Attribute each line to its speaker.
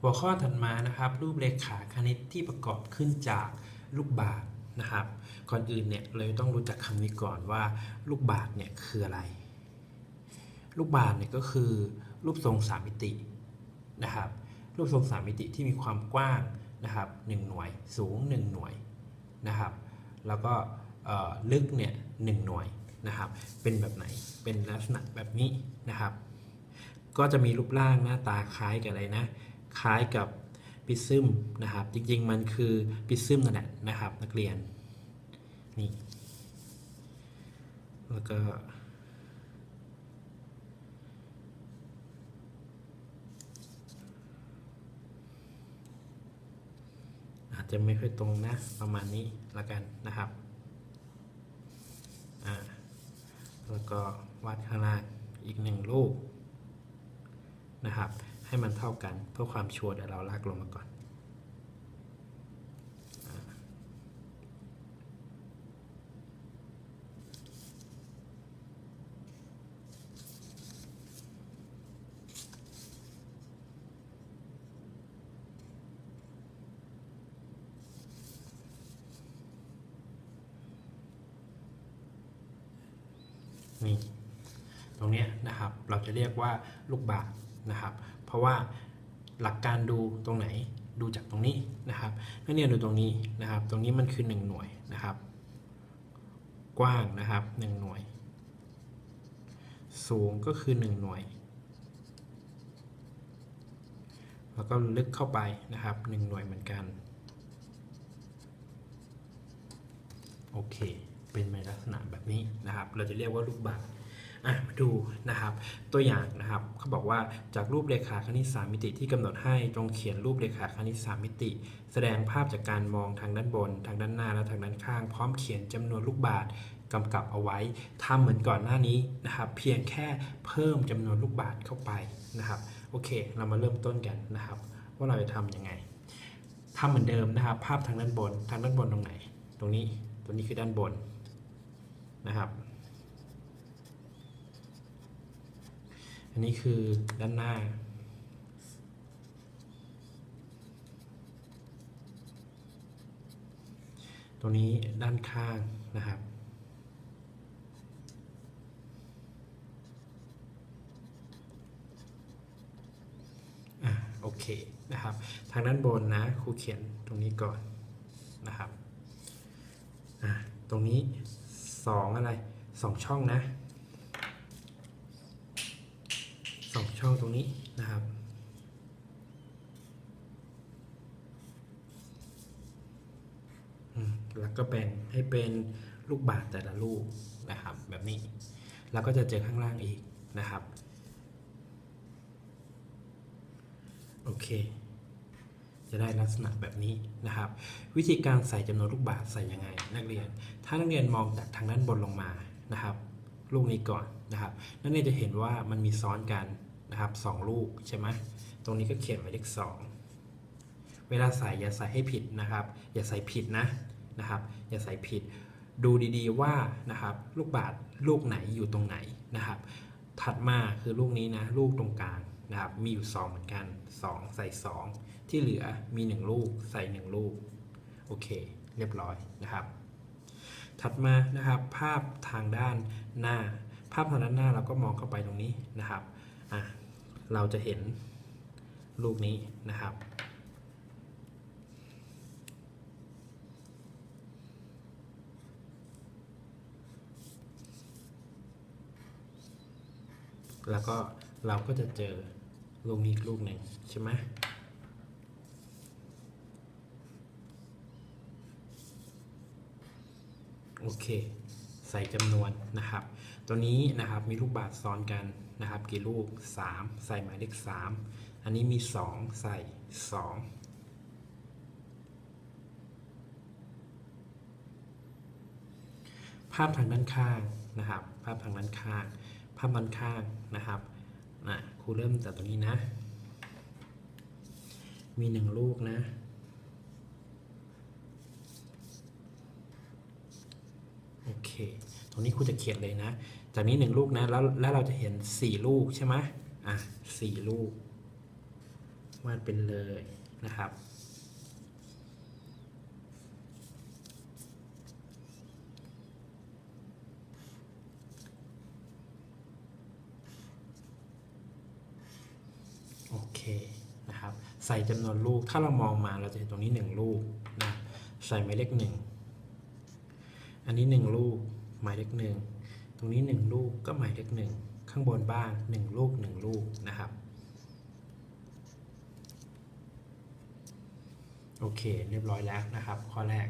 Speaker 1: หัวข้อถัดมานะครับรูปเรขาคณิตที่ประกอบขึ้นจากลูกบาศก์นะครับ ก่อนอื่นเนี่ยเราต้องรู้จักคำนี้ก่อนว่าลูกบาศก์เนี่ยคืออะไร ลูกบาศก์เนี่ยก็คือรูปทรงสามมิตินะครับรูปทรงสามมิติที่มีความกว้างนะครับหนึ่งหน่วยสูง 1 หน่วยนะครับแล้วก็ลึกเนี่ยหนึ่งหน่วยนะครับเป็นแบบไหนเป็นลักษณะแบบนี้นะครับ ก็จะมีรูปร่างหน้าตาคล้ายกับอะไรนะ คล้ายกับปิซึมนะครับ จริงๆ มันคือปิซึมนั่นแหละนะครับ นักเรียน นี่ แล้วก็ อาจจะไม่ค่อยตรงนะ ประมาณนี้ละกันนะครับ อ่า แล้วก็วาดข้างล่างอีกหนึ่งรูปนะครับ ให้มันเท่ากัน เพื่อความชัวร์เดี๋ยวเราลากลงมาก่อน นี่ ตรงนี้นะครับเราจะเรียกว่าลูกบาศก์นะครับ เพราะว่าหลักการดูตรงไหนดูจากตรงนี้นะครับนักเรียนดูตรงนี้นะครับ ตรงนี้มันคือ 1 หน่วยนะครับ กว้างนะครับ 1 หน่วย สูงก็คือ 1 หน่วย แล้วก็ลึกเข้าไปนะครับ 1 หน่วยเหมือนกัน โอเค เป็นในลักษณะแบบนี้นะครับ เราจะเรียกว่าลูกบาศก์ อะมาดูนะครับ ตัวอย่างนะครับเขาบอกว่าจากรูปเรขาคณิต3มิติที่กำหนดให้จงเขียนรูปเรขาคณิต3มิติ แสดงภาพจากการมองทางด้านบน ทางด้านหน้าและทางด้านข้าง พร้อมเขียนจำนวนลูกบาศก์กำกับเอาไว้ทำเหมือนก่อนหน้านี้นะครับ เพียงแค่เพิ่มจำนวนลูกบาศก์เข้าไปนะครับโอเค เรามาเริ่มต้นกันนะครับ ว่าเราจะทำยังไงทำเหมือนเดิมนะครับ ภาพทางด้านบน ทางด้านบนตรงไหน ตรงนี้ ตรงนี้คือด้านบนนะครับ นนี้คือด้านหน้าตรงนี้ด้านข้างนะครับ อะโอเคนะครับ ทางด้านบนนะครูเขียนตรงนี้ก่อนนะครับ อะตรงนี้สองอะไรสองช่องนะ สอง ช่องตรงนี้นะครับแล้วก็แบ่งให้เป็นลูกบาศก์แต่ละลูกนะครับ แบบนี้ แล้วก็จะเจอข้างล่างอีกนะครับ โอเค จะได้ลักษณะแบบนี้นะครับ วิธีการใส่จำนวนลูกบาศก์ใส่ยังไง นักเรียน ถ้านักเรียนมองจากทางด้านบนลงมานะครับ ลูกนี้ก่อนนะครับ นักเรียนจะเห็นว่ามันมีซ้อนกัน นะครับสองลูกใช่ไหมตรงนี้ก็เขียนหมายเลขสองเวลาใส่อย่าใส่ให้ผิดนะครับ อย่าใส่ผิดนะนะครับ อย่าใส่ผิด ดูดีๆว่านะครับลูกบาศลูกไหนอยู่ตรงไหนนะครับ ถัดมาคือลูกนี้นะลูกตรงกลางนะครับมีอยู่ 2 เหมือนกัน 2 ใส่ 2 ที่เหลือมี 1 ลูกใส่ 1 ลูก โอเค เรียบร้อยนะครับ ถัดมานะครับภาพทางด้านหน้า ภาพทางด้านหน้าเราก็มองเข้าไปตรงนี้นะครับอะ เราจะเห็นลูกนี้นะครับ แล้วก็เราก็จะเจอลูกนี้ลูกหนึ่งใช่ไหมโอเค ใส่จำนวนนะครับ ตัวนี้นะครับมีลูกบาศก์ซ้อนกันนะครับกี่ลูก 3 ใส่หมายเลข3 อันนี้มี 2 ใส่ 2ภาพทางด้านข้างนะครับ ภาพทางด้านข้าง ภาพด้านข้างนะครับนะครูเริ่มจากตรงนี้นะ มีหนึ่งลูกนะ โอเค ตรงนี้ครูจะเขียนเลยนะ จากนี้หนึ่งลูกนะ แล้วแล้วเราจะเห็นสี่ลูกใช่ไหมอะสี่ลูกวาดเป็นเลยนะครับ โอเคนะครับ ใส่จำนวนลูก ถ้าเรามองมาเราจะเห็นตรงนี้หนึ่งลูกนะ ใส่หมายเลขหนึ่ง อันนี้หนึ่งลูก หมายเลขหนึ่งตรงนี้หนึ่งลูกก็หมายเลขหนึ่งข้างบนบ้างหนึ่งลูกหนึ่งลูกนะครับ โอเค เรียบร้อยแล้วนะครับ ข้อแรก